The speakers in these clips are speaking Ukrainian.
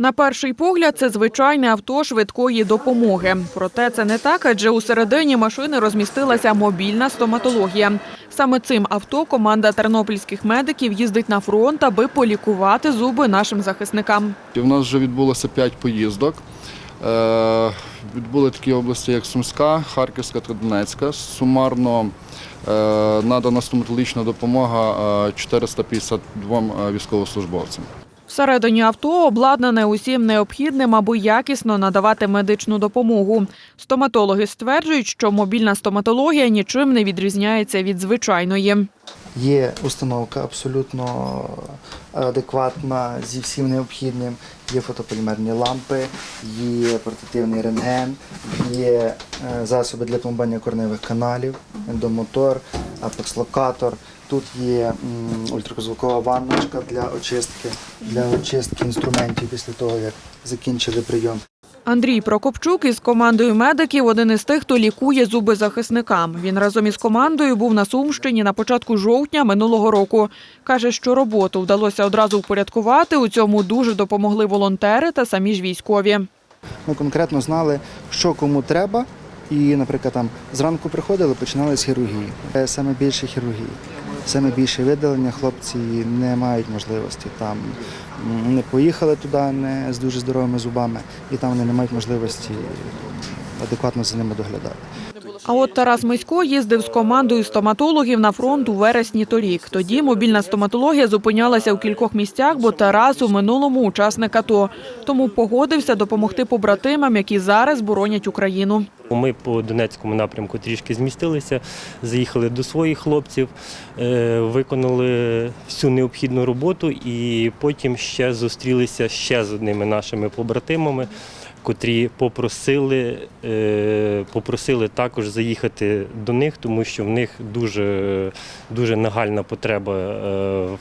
На перший погляд, це звичайне авто швидкої допомоги. Проте це не так, адже у середині машини розмістилася мобільна стоматологія. Саме цим авто команда тернопільських медиків їздить на фронт, аби полікувати зуби нашим захисникам. У нас вже відбулося 5 поїздок. Е, Відбули такі області, як Сумська, Харківська та Донецька. Сумарно е, надана стоматологічна допомога е, 452 військовослужбовцям. Всередині авто обладнане усім необхідним, аби якісно надавати медичну допомогу. Стоматологи стверджують, що мобільна стоматологія нічим не відрізняється від звичайної. Є установка абсолютно адекватна зі всім необхідним. Є фотополімерні лампи, є портативний рентген, є е, засоби для пломбання корневих каналів, ендомотор, апекслокатор. Тут є ультразвукова ванночка для очистки, для очистки інструментів після того, як закінчили прийом. Андрій Прокопчук із командою медиків один із тих, хто лікує зуби захисникам. Він разом із командою був на Сумщині на початку жовтня минулого року. Каже, що роботу вдалося одразу впорядкувати. У цьому дуже допомогли волонтери та самі ж військові. Ми конкретно знали, що кому треба. І, наприклад, там зранку приходили, починали з хірургії. Е, Саме більше хірургії, саме більше видалення хлопці не мають можливості. Там не поїхали туди не з дуже здоровими зубами, і там вони не мають можливості адекватно за ними доглядати. А от Тарас Мисько їздив з командою стоматологів на фронт у вересні торік. Тоді мобільна стоматологія зупинялася у кількох місцях, бо Тарас у минулому учасник АТО. Тому погодився допомогти побратимам, які зараз боронять Україну. Ми по Донецькому напрямку трішки змістилися, заїхали до своїх хлопців, е, виконали всю необхідну роботу і потім ще зустрілися ще з одними нашими побратимами, котрі попросили, е, попросили також заїхати до них, тому що в них дуже, дуже нагальна потреба е, в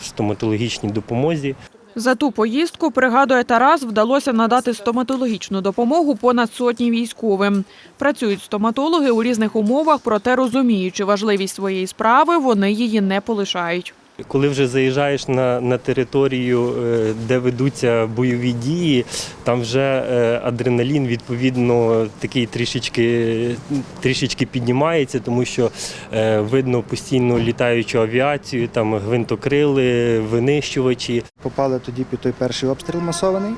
в стоматологічній допомозі. За ту поїздку, пригадує Тарас, вдалося надати стоматологічну допомогу понад сотні військовим. Працюють стоматологи у різних умовах, проте розуміючи важливість своєї справи, вони її не полишають. Коли вже заїжджаєш на, на територію, е, де ведуться бойові дії, там вже е, адреналін відповідно такий трішечки, трішечки піднімається, тому що е, видно постійно літаючу авіацію, там гвинтокрили, винищувачі. Попали тоді під той перший обстріл масований,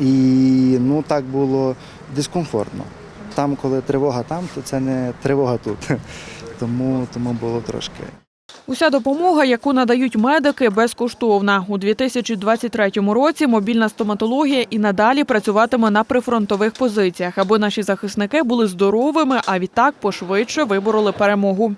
і ну так було дискомфортно. Там, коли тривога там, то це не тривога тут. Тому, тому було трошки. Уся допомога, яку надають медики, безкоштовна. У 2023 році мобільна стоматологія і надалі працюватиме на прифронтових позиціях, аби наші захисники були здоровими, а відтак пошвидше вибороли перемогу.